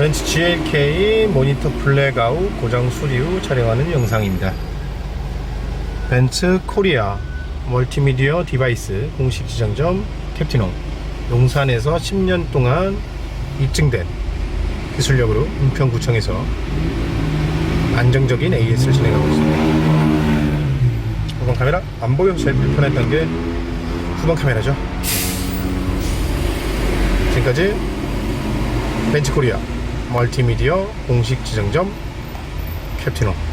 벤츠 GLK 모니터 블랙아웃 고장 수리 후 촬영하는 영상입니다. 벤츠 코리아 멀티미디어 디바이스 공식 지정점 캡티노 용산에서 10년 동안 입증된 기술력으로 은평구청에서 안정적인 AS를 진행하고 있습니다. 후방 카메라 안 보여 제일 불편했던 게 후방 카메라죠. 지금까지 벤츠 코리아 멀티미디어 공식 지정점 캡티노